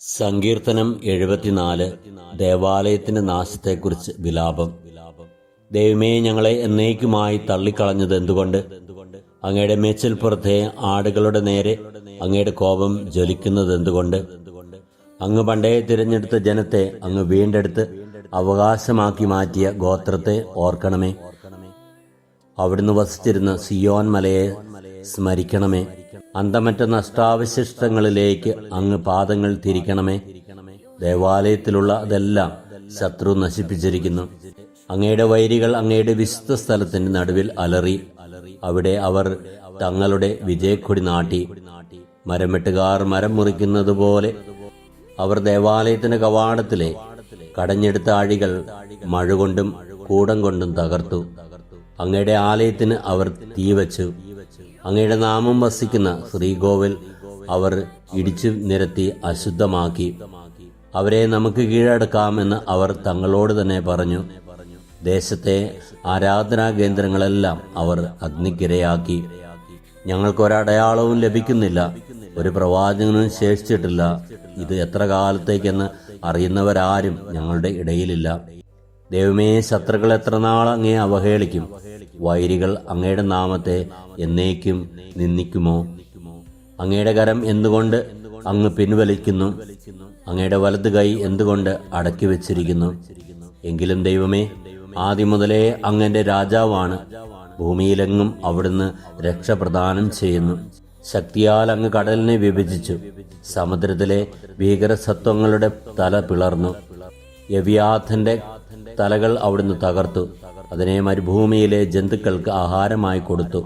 സങ്കീർത്തനം എഴുപത്തിനാല് ദേവാലയത്തിന്റെ നാശത്തെക്കുറിച്ച് വിലാപം. ദൈവമേ ഞങ്ങളെ എന്നേക്കുമായി തള്ളിക്കളഞ്ഞത് എന്തുകൊണ്ട്? അങ്ങയുടെ മേച്ചിൽപ്പുറത്തെ ആടുകളുടെ നേരെ അങ്ങയുടെ കോപം ജ്വലിക്കുന്നത് എന്തുകൊണ്ട്? അങ്ങ് പണ്ടേ തിരഞ്ഞെടുത്ത ജനത്തെ അങ്ങ് വീണ്ടെടുത്ത് അവകാശമാക്കി മാറ്റിയ ഗോത്രത്തെ ഓർക്കണമേ. അവിടുന്ന് വസിച്ചിരുന്ന സിയോൻ മലയെ സ്മരിക്കണമേ. അന്തമറ്റ നഷ്ടാവശിഷ്ടങ്ങളിലേക്ക് അങ്ങ് പാദങ്ങൾ തിരിക്കണമേ. ദേവാലയത്തിലുള്ള അതെല്ലാം ശത്രു നശിപ്പിച്ചിരിക്കുന്നു. അങ്ങയുടെ വൈരികൾ അങ്ങയുടെ വിശുദ്ധ സ്ഥലത്തിന്റെ നടുവിൽ അലറി. അവിടെ അവർ തങ്ങളുടെ വിജയക്കൊടി നാട്ടി. മരം മരം മുറിക്കുന്നത് പോലെ അവർ ദേവാലയത്തിന്റെ കവാടത്തിലെ കടഞ്ഞെടുത്ത അഴികൾ മഴ കൊണ്ടും കൂടം കൊണ്ടും തകർത്തു. അങ്ങയുടെ ആലയത്തിന് അവർ തീവച്ചു. അങ്ങയുടെ നാമം വസിക്കുന്ന ശ്രീകോവിൽ അവർ ഇടിച്ചു നിരത്തി അശുദ്ധമാക്കി. അവരെ നമുക്ക് കീഴടക്കാമെന്ന് അവർ തങ്ങളോട് തന്നെ പറഞ്ഞു. ദേശത്തെ ആരാധനാ കേന്ദ്രങ്ങളെല്ലാം അവർ അഗ്നിക്കിരയാക്കി. ഞങ്ങൾക്കൊരടയാളവും ലഭിക്കുന്നില്ല. ഒരു പ്രവാചകനും ശേഷിച്ചിട്ടില്ല. ഇത് എത്ര കാലത്തേക്കെന്ന് അറിയുന്നവരാരും ഞങ്ങളുടെ ഇടയിലില്ല. ദൈവമേ ശത്രുക്കൾ എത്ര നാൾ അങ്ങേ അവഹേളിക്കും? വൈരികൾ അങ്ങയുടെ നാമത്തെ എന്നേക്കും നിന്ദിക്കുമോ? അങ്ങയുടെ കരം എന്തുകൊണ്ട് അങ്ങ് പിൻവലിക്കുന്നു? അങ്ങയുടെ വലത് കൈ എന്തുകൊണ്ട് അടക്കി വെച്ചിരിക്കുന്നു? എങ്കിലും ദൈവമേ ആദ്യം മുതലേ അങ്ങന്റെ രാജാവാണ്. ഭൂമിയിലെങ്ങും അവിടുന്ന് രക്ഷ പ്രദാനം ചെയ്യുന്നു. ശക്തിയാൽ അങ്ങ് കടലിനെ വിഭജിച്ചു. സമുദ്രത്തിലെ ഭീകരസത്വങ്ങളുടെ തല പിളർന്നു. യവ്യാഥന്റെ തലകൾ അവിടുന്ന് തകർത്തു. അതിനെ മരുഭൂമിയിലെ ജന്തുക്കൾക്ക് ആഹാരമായി കൊടുത്തു.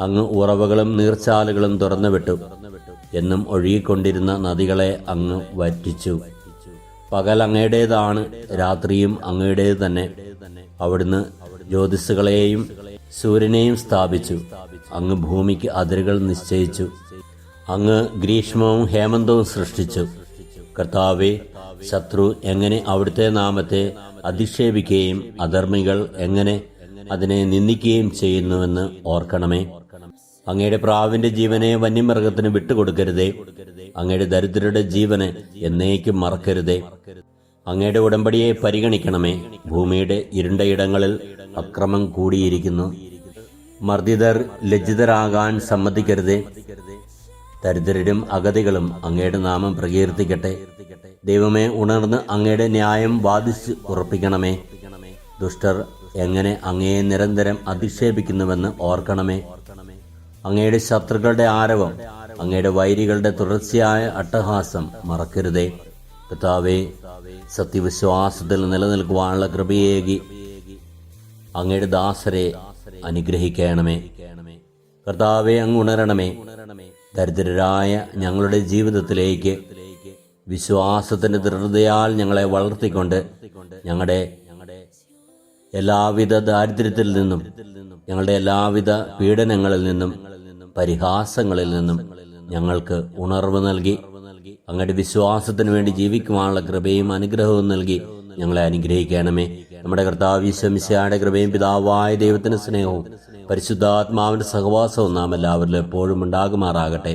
അങ്ങ് ഉറവകളും നീർച്ചാലുകളും തുറന്നുവിട്ടു. എന്നും ഒഴുകിക്കൊണ്ടിരുന്ന നദികളെ അങ്ങ് വറ്റിച്ചു. പകൽ അങ്ങയുടേതാണ് രാത്രിയും അങ്ങയുടേത് തന്നെ. അവിടുന്ന് ജ്യോതിസുകളെയും സൂര്യനെയും സ്ഥാപിച്ചു. അങ്ങ് ഭൂമിക്ക് അതിരുകൾ നിശ്ചയിച്ചു. അങ്ങ് ഗ്രീഷ്മവും ഹേമന്തവും സൃഷ്ടിച്ചു. കർത്താവെ ശത്രു എങ്ങനെ അവിടുത്തെ നാമത്തെ അധിക്ഷേപിക്കുകയും അധർമ്മികൾ എങ്ങനെ അതിനെ നിന്ദിക്കുകയും ചെയ്യുന്നുവെന്ന് ഓർക്കണമേ. അങ്ങയുടെ പ്രാവിന്റെ ജീവനെ വന്യമൃഗത്തിന് വിട്ടുകൊടുക്കരുതേ. അങ്ങയുടെ ദരിദ്രരുടെ ജീവനെ എന്നേക്കും മറക്കരുതേ. അങ്ങയുടെ ഉടമ്പടിയെ പരിഗണിക്കണമേ. ഭൂമിയുടെ ഇരുണ്ടയിടങ്ങളിൽ അക്രമം കൂടിയിരിക്കുന്നു. മർദ്ദിതർ ലജ്ജിതരാകാൻ സമ്മതിക്കരുതേ. ദരിദ്രരും അഗതികളും അങ്ങയുടെ നാമം പ്രകീർത്തിക്കട്ടെ. ദൈവമേ ഉണർന്ന് അങ്ങയുടെ ന്യായം വാദിച്ച് ഉറപ്പിക്കണമേ. ദുഷ്ടർ എങ്ങനെ അങ്ങയെ നിരന്തരം അധിക്ഷേപിക്കുന്നുവെന്ന് ഓർക്കണമേ. അങ്ങയുടെ ശത്രുക്കളുടെ ആരവം അങ്ങയുടെ വൈരികളുടെ തുടർച്ചയായ അട്ടഹാസം മറക്കരുതേ. കർത്താവേ സത്യവിശ്വാസത്തിൽ നിലനിൽക്കുവാനുള്ള കൃപയേകി അങ്ങയുടെ ദാസരെ അനുഗ്രഹിക്കണമേ. കർത്താവെ അങ്ങ് ഉണരണമേ. ദരിദ്രരായ ഞങ്ങളുടെ ജീവിതത്തിലേക്ക് വിശ്വാസത്തിന്റെ ദൃഢതയാൽ ഞങ്ങളെ വളർത്തിക്കൊണ്ട് ഞങ്ങളുടെ എല്ലാവിധ ദാരിദ്ര്യത്തിൽ നിന്നും ഞങ്ങളുടെ എല്ലാവിധ പീഡനങ്ങളിൽ നിന്നും പരിഹാസങ്ങളിൽ നിന്നും ഞങ്ങൾക്ക് ഉണർവ് നൽകി അങ്ങയുടെ വിശ്വാസത്തിന് വേണ്ടി ജീവിക്കുവാനുള്ള കൃപയും അനുഗ്രഹവും നൽകി ഞങ്ങളെ അനുഗ്രഹിക്കണമേ. നമ്മുടെ കർത്താവ് ഈശ്വമിശയുടെ കൃപയും പിതാവായ ദൈവത്തിന്റെ സ്നേഹവും പരിശുദ്ധാത്മാവിന്റെ സഹവാസവും നാം എല്ലാവരിലും എപ്പോഴും ഉണ്ടാകുമാറാകട്ടെ.